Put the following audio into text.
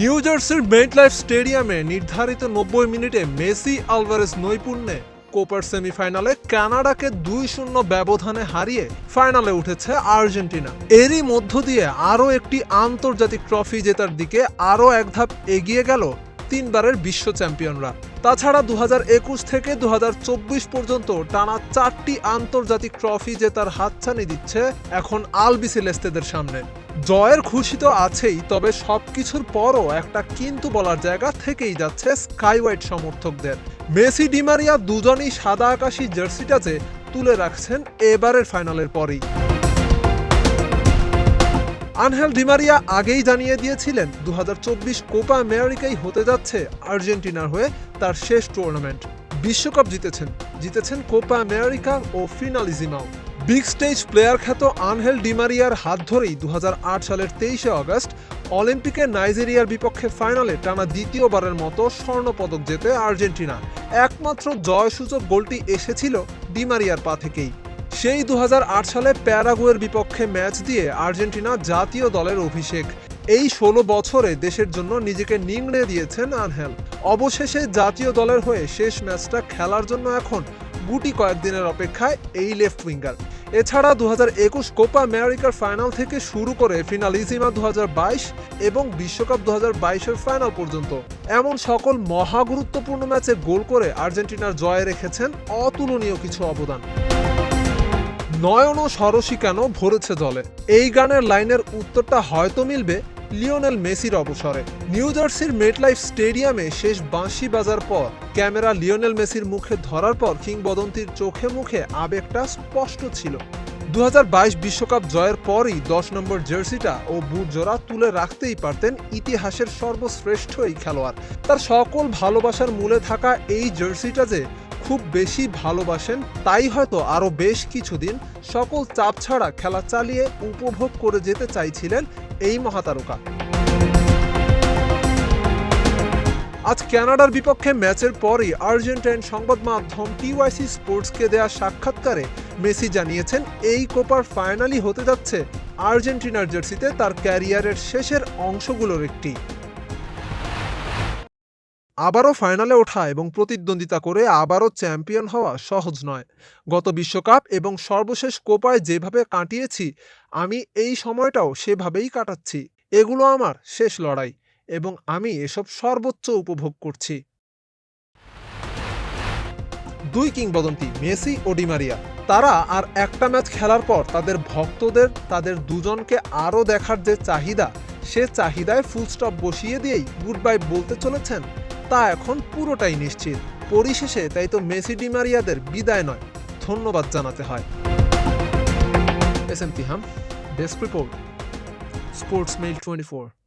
New জার্সির মেট life স্টেডিয়ামে নির্ধারিত নব্বই মিনিটে মেসি আলভারেজ নৈপুণ্যে কোপার সেমিফাইনালে কানাডাকে দুই শূন্য ব্যবধানে হারিয়ে ফাইনালে উঠেছে আর্জেন্টিনা। এরই মধ্য দিয়ে আরও একটি আন্তর্জাতিক ট্রফি জেতার দিকে আরও এক ধাপ এগিয়ে গেল তিনবারের বিশ্ব চ্যাম্পিয়নরা। তাছাড়া দু হাজার একুশ থেকে দু হাজার চব্বিশ পর্যন্ত টানা চারটি আন্তর্জাতিক ট্রফি জেতার হাতছানি দিচ্ছে, এখন আলবি লেস্তেদের সামনে। জয়ের খুশি তো আছেই, তবে সব কিছুর পরও একটা কিন্তু বলার জায়গা থেকেই যাচ্ছে স্কাই হোয়াইট সমর্থকদের। মেসি, ডিমারিয়া দুজনই সাদা আকাশি জার্সিটা যে তুলে রাখছেন এবারের ফাইনালের পরেই। আনহেল ডিমারিয়া আগেই জানিয়ে দিয়েছিলেন দু হাজার চব্বিশ কোপা আমেরিকাই হতে যাচ্ছে আর্জেন্টিনার হয়ে তার শেষ টুর্নামেন্ট বিশ্বকাপ জিতেছেন জিতেছেন কোপা আমেরিকা ও ফিনালিজিমাও। বিগ স্টেজ প্লেয়ার খ্যাত আনহেল ডিমারিয়ার হাত ধরেই দু হাজার আট সালের তেইশে আগস্ট অলিম্পিকে নাইজেরিয়ার বিপক্ষে ফাইনালে টানা দ্বিতীয়বারের মতো স্বর্ণপদক জেতে আর্জেন্টিনা। একমাত্র জয়সূচক গোলটি এসেছিল ডিমারিয়ার পা থেকেই। সেই দু হাজার আট সালে প্যারাগুয়ের বিপক্ষে ম্যাচ দিয়ে আর্জেন্টিনা জাতীয় দলের অভিষেক। এই ষোলো বছরে দেশের জন্য নিজেকে নিংড়ে দিয়েছেন আনহেল। অবশেষে জাতীয় দলের হয়ে শেষ ম্যাচটা খেলার জন্য এখন গুটি কয়েকদিনের অপেক্ষায় এই লেফট উইঙ্গার। এছাড়া দু একুশ কোপা আমেরিকার ফাইনাল থেকে শুরু করে ফিনালিজিমা দু হাজার বাইশ এবং বিশ্বকাপ দু হাজার বাইশের ফাইনাল পর্যন্ত। এমন সকল মহা গুরুত্বপূর্ণ ম্যাচে গোল করে আর্জেন্টিনার জয়ে রেখেছেন অতুলনীয় কিছু অবদান। নয়ন ও সরসী কেন ভরেছে জলে? এই গানের লাইনের উত্তরটা হয়তো মিলবে লিওনেল মেসির অবসরে। নিউ জার্সির মেটলাইফ স্টেডিয়ামে শেষ বাঁশি বাজার পর, ক্যামেরা লিওনেল মেসির মুখে ধরার পর কিংবদন্তির চোখে মুখে আবেগটা স্পষ্ট ছিল। দু বিশ্বকাপ জয়ের পরই দশ নম্বর জার্সিটা ও বুট জোড়া তুলে রাখতেই পারতেন ইতিহাসের সর্বশ্রেষ্ঠ এই খেলোয়াড়। তার সকল ভালোবাসার মূলে থাকা এই জার্সিটা যে খুব বেশি ভালোবাসেন, তাই হয়তো আরও বেশ কিছুদিন সকল চাপ ছাড়া খেলা চালিয়ে উপভোগ করে যেতে চাইছিলেন এই মহাতারকা। আজ কানাডার বিপক্ষে ম্যাচের পরই আর্জেন্টাইন সংবাদ মাধ্যম টিওয়াইসি স্পোর্টসকে দেয়া সাক্ষাৎকারে মেসি জানিয়েছেন, এই কোপার ফাইনালি হতে যাচ্ছে। আর্জেন্টিনার জার্সিতে তার ক্যারিয়ারের শেষের অংশগুলোর একটি। আবারও ফাইনালে ওঠা এবং প্রতিদ্বন্দ্বিতা করে আবারও চ্যাম্পিয়ন হওয়া সহজ নয়। গত বিশ্বকাপ এবং সর্বশেষ কোপায় যেভাবে কাটিয়েছি, আমি এই সময়টাও সেভাবেই কাটাচ্ছি। এগুলো আমার শেষ লড়াই এবং আমি এসব সর্বোচ্চ উপভোগ করছি। দুই কিংবদন্তি, মেসি ও ডিমারিয়া তারা আর একটা ম্যাচ খেলার পর তাদের ভক্তদের, তাদের দুজনকে আরও দেখার যে চাহিদা, সে চাহিদায় ফুল স্টপ বসিয়ে দিয়েই গুড বাই বলতে চলেছেন তা এখন পুরোটাই নিশ্চিত। পরিশেষে তাই তো মেসি ডিমারিয়াদের বিদায় নয়। ধন্যবাদ জানাতে হয়। S M Tiham, desk report, sports mail twenty four.